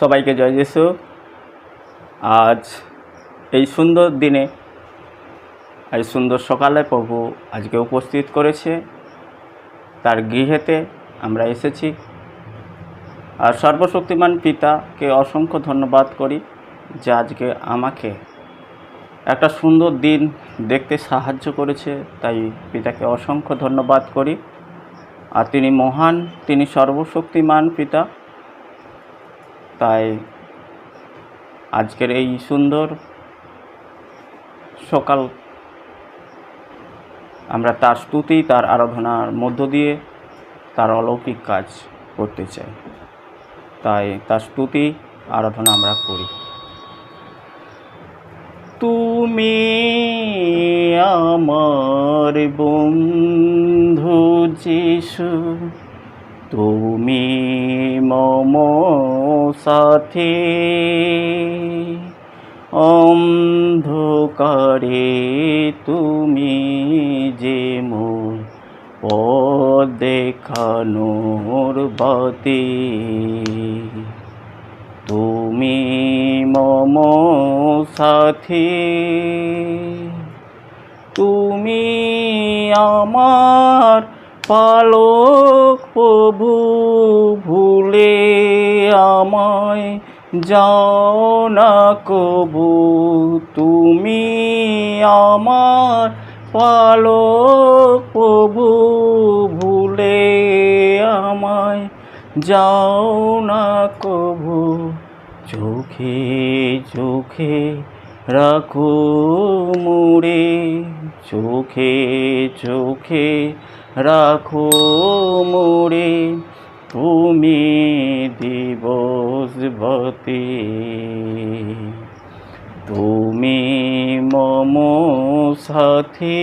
সবাইকে জয় যিশু। আজ এই সুন্দর দিনে, এই সুন্দর সকালে প্রভু আজকে উপস্থিত করেছে। তার গৃহেতে আমরা এসেছি। আর সর্বশক্তিমান পিতাকে অসংখ্য ধন্যবাদ করি যে আজকে আমাকে একটা সুন্দর দিন দেখতে সাহায্য করেছে। তাই পিতাকে অসংখ্য ধন্যবাদ করি। আর তিনি মহান, তিনি সর্বশক্তিমান পিতা। তাই আজকের এই সুন্দর সকাল আমরা তার স্তুতি, তার আরাধনার মধ্য দিয়ে তার অলৌকিক কাজ করতে চাই। তাই তার স্তুতি, আরাধনা আমরা করি। তুমি আমার বন্ধু যিশু তুমি মম সাথে। অন্ধকারে তুমি যে মোর পথ দেখানোর বাতি। তুমি মম সাথী। তুমি আমার পালক প্রভু, ভুলে আমায় যাও না কবু। তুমি আমার পালক প্রভু, ভুলে আমায় যাও না কবু। চোখে চোখে রাখো মুড়ে, চোখে চোখে রাখো মুড়ে, তুমি দিবস বতে তুমি মম সাথে,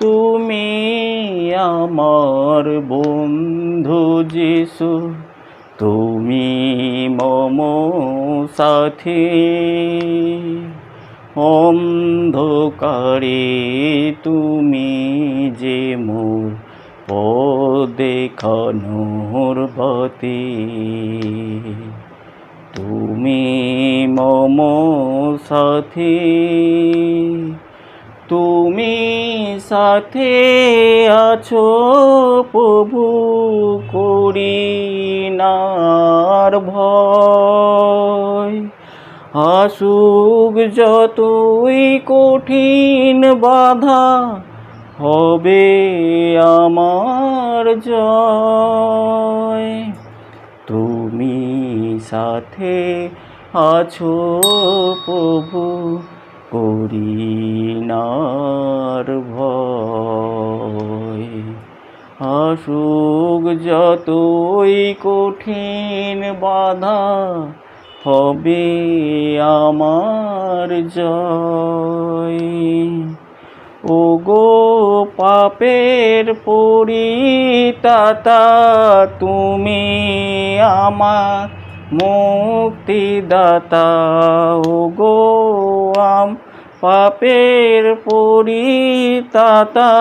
তুমি আমার বন্ধু যিশু। তুমি মম সাথে। অন্ধকারে তুমি যে মোর দেখানোর বতে তুমি মম সাথে। তুমি সাথে আছো, প্রভু করি নার ভয়। আসুক যতই কঠিন বাধা, হবে আমার জয়। তুমি সাথে আছো, প্রভু করিনার ভয়। আসুক যতই কঠিন বাধা, হবে আমার জয়। ও গো পাপের পরিতাতা, তুমি আমার মুক্তিদাতা। ও গো আম পাপের পরিতাতা,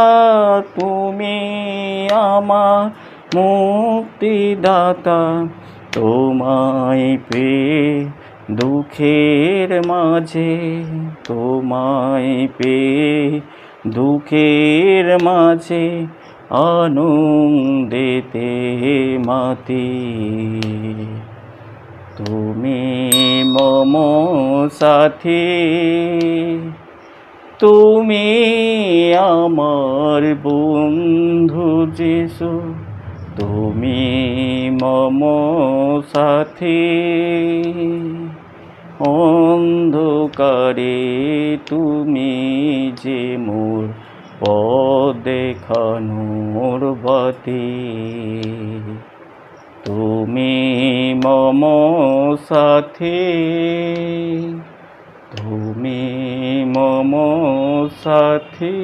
তুমি আমার মুক্তিদাতা। তোমায় পেয়ে দুঃখের মাঝে, তোমায় পেয়ে দুঃখের মাঝে আনন্দেতে মাতি। তুমি মম সাথী। তুমি আমার বন্ধু যিশু। তুমি মম সাথী। অন্ধকারে তুমি যে মোর পথ দেখানোর বাতি। তুমি মম সাথী। তুমি মম সাথী।